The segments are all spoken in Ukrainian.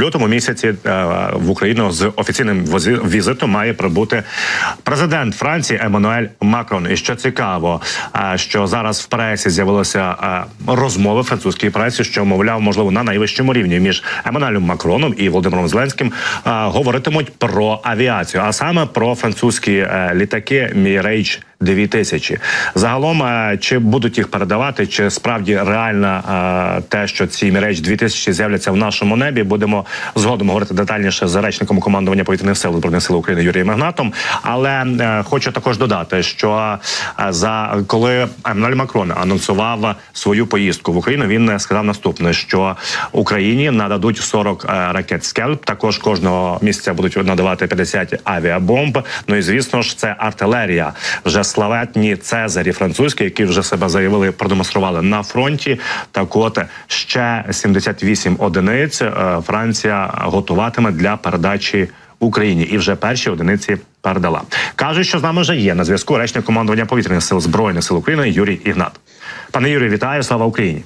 лютому місяці е, в Україну з офіційним візитом має прибути президент Франції Еммануель Макрон. І що цікаво, е, що зараз в пресі з'явилися е, розмови французької пресі, що мовляв, можливо, на найвищому рівні між Еммануелем Макроном і Володимиром Зеленським говоритимуть про авіацію, а саме про французькі літаки Мірейч. 2 тисячі. Загалом е, чи будуть їх передавати, чи справді реально е, те, що ці мереж 2 тисячі з'являться в нашому небі, будемо згодом говорити детальніше з речником командування повітряних сил збройних сил України Юрієм Магнатом. Але е, хочу також додати, що за коли Еммануель Макрон анонсував свою поїздку в Україну, він сказав наступне: що Україні нададуть 40 ракет скелп. Також кожного місяця будуть надавати 50 авіабомб. Ну і звісно ж, це артилерія вже славетні Цезарі французькі, які вже себе заявили, продемонстрували на фронті. Так, от ще 78 одиниць е, Франція готуватиме для передачі. Україні і вже перші одиниці передала. кажуть, що з нами вже є на зв'язку речник командування повітряних сил збройних сил України Юрій Ігнат. Пане Юрію, вітаю! Слава Україні!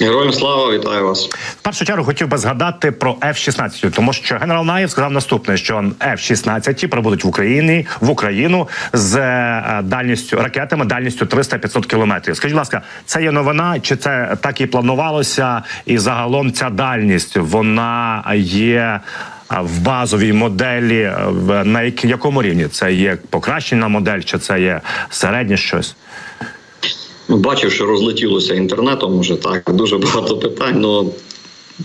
Героям слава, вітаю вас. В першу чергу хотів би згадати про F-16, тому що генерал Наєв сказав наступне: що F-16 прибудуть в Україні в Україну з е, дальністю ракетами дальністю 300-500 кілометрів. Скажіть, ласка, це є новина, чи це так і планувалося? І загалом ця дальність вона є. В базовій моделі е, на як- якому рівні це є покращена модель, чи це є середнє щось? Бачив, що розлетілося інтернетом. Уже так дуже багато питань. Ну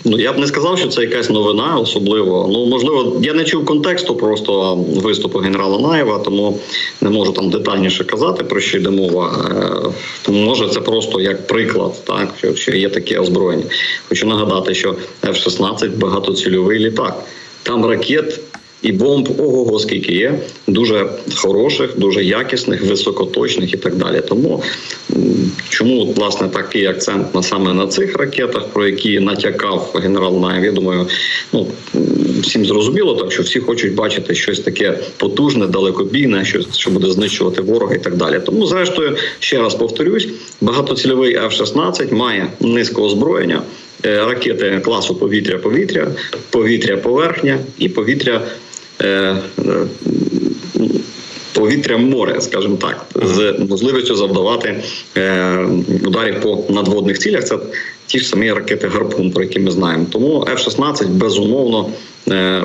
ну я б не сказав, що це якась новина, особливо. Ну можливо, я не чув контексту просто виступу генерала Наєва, тому не можу там детальніше казати про що йде мова. Е, Тому може це просто як приклад, так що, що є таке озброєння. Хочу нагадати, що F-16 багатоцільовий літак. Там ракет і бомб ого-го скільки є, дуже хороших, дуже якісних, високоточних і так далі. Тому чому власне такий акцент на саме на цих ракетах, про які натякав генерал Наєв, я думаю, ну всім зрозуміло, так що всі хочуть бачити щось таке потужне, далекобійне, щось що буде знищувати ворога і так далі. Тому, зрештою, ще раз повторюсь, багатоцільовий F-16 має низку озброєння. е, Ракети класу повітря-поверхня і повітря е, е, повітря море, скажімо так, з можливістю завдавати е, ударів по надводних цілях. Це ті ж самі ракети Гарпун, про які ми знаємо. Тому F-16 безумовно е,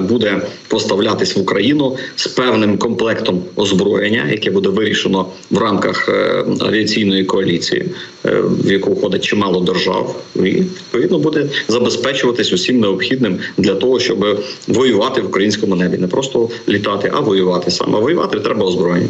буде поставлятись в Україну з певним комплектом озброєння, яке буде вирішено в рамках е, авіаційної коаліції, е, в яку входить чимало держав, і відповідно буде забезпечуватись усім необхідним для того, щоб воювати в українському небі, не просто літати, а воювати саме. Воювати треба озброєння.